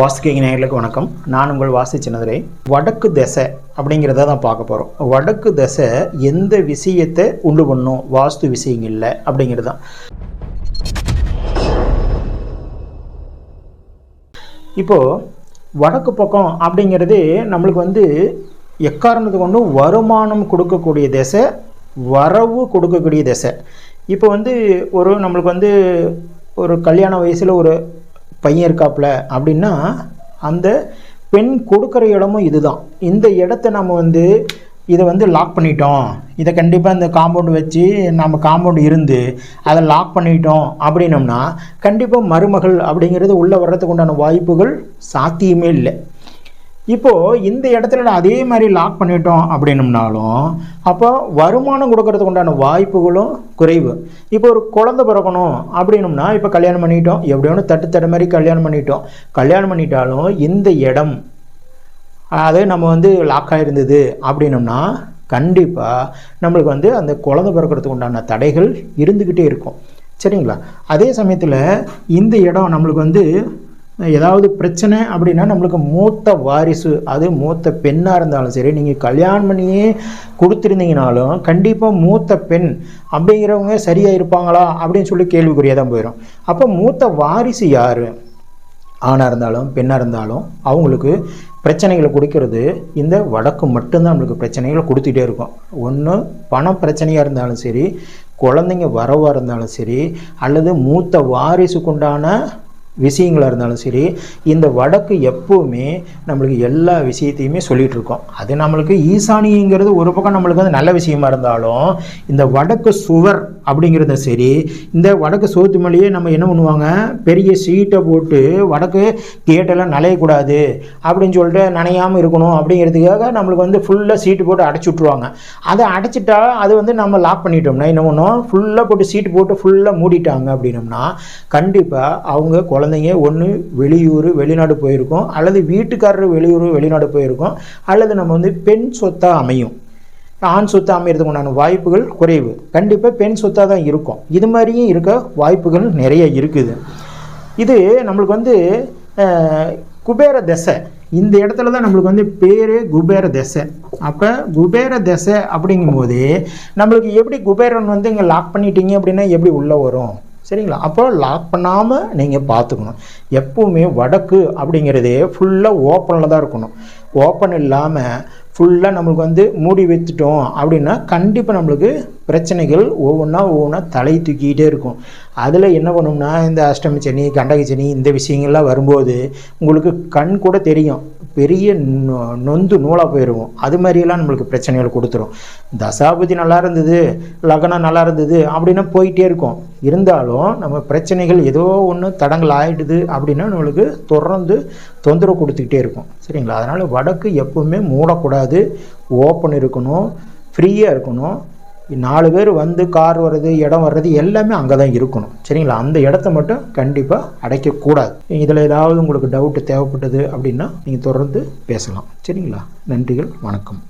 வாசிக்கிங்க நேர்களுக்கு வணக்கம். நான் உங்கள் வாசி சின்னதுரை. வடக்கு திசை அப்படிங்கிறத தான் பார்க்க போகிறோம் வடக்கு திசை எந்த விஷயத்தை உண்டு பண்ணும்? வாஸ்து விஷயங்கள்ல அப்படிங்கிறது தான். இப்போது வடக்கு பக்கம் அப்படிங்கிறது நம்மளுக்கு வந்து எக்காரணத்தை கொண்டும் வருமானம் கொடுக்கக்கூடிய திசை வரவு கொடுக்கக்கூடிய திசை. இப்போ வந்து ஒரு நம்மளுக்கு வந்து ஒரு கல்யாண வயசில் ஒரு பையன் இருக்காப்புல அப்படின்னா அந்த பெண் கொடுக்குற இடமும் இதுதான். இந்த இடத்த நம்ம வந்து இதை வந்து லாக் பண்ணிட்டோம். இதை கண்டிப்பாக இந்த காம்பவுண்ட் வச்சு நம்ம காம்பவுண்டு இருந்து அதை லாக் பண்ணிட்டோம் அப்படின்னோம்னா கண்டிப்பாக மருமகள் அப்படிங்கிறது உள்ளே வர்றதுக்கு உண்டான வாய்ப்புகள் சாத்தியமே இல்லை. இப்போது இந்த இடத்துல அதே மாதிரி லாக் பண்ணிட்டோம் அப்படின்னம்னாலும் அப்போ வருமானம் கொடுக்கறதுக்கு உண்டான வாய்ப்புகளும் குறைவு. இப்போ ஒரு குழந்தை பிறக்கணும் அப்படின்னம்னா இப்போ கல்யாணம் பண்ணிட்டோம் எப்படியோன்னு தட்டு தட்டு மாதிரி கல்யாணம் பண்ணிட்டோம். கல்யாணம் பண்ணிட்டாலும் இந்த இடம் அது நம்ம வந்து லாக் ஆகிருந்தது அப்படின்னம்னா கண்டிப்பாக நம்மளுக்கு வந்து அந்த குழந்தை பிறக்கிறதுக்கு உண்டான தடைகள் இருந்துக்கிட்டே இருக்கும். சரிங்களா? அதே சமயத்தில் இந்த இடம் நம்மளுக்கு வந்து ஏதாவது பிரச்சனை அப்படின்னா நம்மளுக்கு மூத்த வாரிசு அது மூத்த பெண்ணாக இருந்தாலும் சரி நீங்கள் கல்யாணம் பண்ணியே கொடுத்துருந்தீங்கனாலும் கண்டிப்பாக மூத்த பெண் அப்படிங்கிறவங்க சரியாக இருப்பாங்களா அப்படின்னு சொல்லி கேள்விக்குறியாக தான் போயிடும் அப்போ மூத்த வாரிசு யார்? ஆணாக இருந்தாலும் பெண்ணாக இருந்தாலும் அவங்களுக்கு பிரச்சனைகளை கொடுக்கறது இந்த வடக்கு மட்டும்தான் நம்மளுக்கு பிரச்சனைகளை கொடுத்துட்டே இருக்கும். ஒன்று பணம் பிரச்சனையாக இருந்தாலும் சரி குழந்தைங்க வரவாக இருந்தாலும் சரி அல்லது மூத்த வாரிசுக்குண்டான விஷயங்களாக இருந்தாலும் சரி இந்த வடக்கு எப்போவுமே நம்மளுக்கு எல்லா விஷயத்தையுமே சொல்லிகிட்டு இருக்கோம் அது நம்மளுக்கு ஈசானிங்கிறது ஒரு பக்கம் நம்மளுக்கு வந்து நல்ல விஷயமா இருந்தாலும் இந்த வடக்கு சுவர் அப்படிங்கிறத சரி இந்த வடக்கு சோத்து மேலேயே நம்ம என்ன பண்ணுவாங்க? பெரிய சீட்டை போட்டு வடக்கு கேட்டெல்லாம் நனையக்கூடாது அப்படின்னு சொல்லிட்டு நனையாமல் இருக்கணும் அப்படிங்கிறதுக்காக நம்மளுக்கு வந்து ஃபுல்லாக சீட்டு போட்டு அடைச்சி விட்ருவாங்க அதை அடைச்சிட்டா அது வந்து நம்ம லாக் பண்ணிட்டோம்னா என்ன பண்ணுவோம்? ஃபுல்லாக போட்டு சீட்டு போட்டு ஃபுல்லாக மூடிட்டாங்க அப்படின்னம்னா கண்டிப்பாக அவங்க குழந்தைங்க ஒன்று வெளியூர் வெளிநாடு போயிருக்கோம். அல்லது வீட்டுக்காரர் வெளியூர் வெளிநாடு போயிருக்கோம். அல்லது நம்ம வந்து பெண் சொத்தாக அமையும். ஆண் சொத்து அமைகிறதுக்கு உண்டான வாய்ப்புகள் குறைவு. கண்டிப்பாக பெண் சொத்தாக தான் இருக்கும். இது மாதிரியும் இருக்க வாய்ப்புகள் நிறைய இருக்குது. இது நம்மளுக்கு வந்து குபேர தசை. இந்த இடத்துல தான் நம்மளுக்கு வந்து பேர் குபேர தசை. அப்போ குபேர தசை அப்படிங்கும்போது நம்மளுக்கு எப்படி குபேரன் வந்து இங்கே லாக் பண்ணிட்டீங்க அப்படின்னா எப்படி உள்ளே வரும்? சரிங்களா? அப்போ லாக் பண்ணாமல் நீங்கள் பார்த்துக்கணும். எப்போவுமே வடக்கு அப்படிங்கிறதே ஃபுல்லாக ஓப்பனில் தான் இருக்கணும். ஓப்பன் இல்லாமல் ஃபுல்லாக நம்மளுக்கு வந்து மூடி வைத்துட்டோம் அப்படின்னா கண்டிப்பாக நம்மளுக்கு பிரச்சனைகள் ஒவ்வொன்றா ஒவ்வொன்றா தலை தூக்கிக்கிட்டே இருக்கும். அதில் என்ன பண்ணும்னா இந்த அஷ்டமி சனி கண்டக சனி இந்த விஷயங்கள்லாம் வரும்போது உங்களுக்கு கண் கூட தெரியும். பெரிய நொ- நொந்து நூலாக போயிடுவோம் அது மாதிரியெல்லாம் நம்மளுக்கு பிரச்சனைகள் கொடுத்துரும். தசாபதி நல்லா இருந்தது லக்னம் நல்லா இருந்தது அப்படின்னா போயிட்டே இருக்கும். இருந்தாலும் நம்ம பிரச்சனைகள் ஏதோ ஒன்று தடங்கள் ஆகிடுது அப்படின்னா நம்மளுக்கு தொடர்ந்து தொந்தரவு கொடுத்துக்கிட்டே இருக்கும். சரிங்களா? அதனால் வடக்கு எப்பவுமே மூடக்கூடாது. ஓப்பன் இருக்கணும் ஃப்ரீயாக இருக்கணும். நாலு பேர் வந்து கார் வர்றது இடம் வர்றது எல்லாமே அங்கே தான் இருக்கணும். சரிங்களா? அந்த இடத்த மட்டும் கண்டிப்பாக அடைக்கக்கூடாது. இதில் ஏதாவது உங்களுக்கு டவுட்டு தேவைப்பட்டது அப்படின்னா நீங்கள் தொடர்ந்து பேசலாம். சரிங்களா? நன்றிகள் வணக்கம்.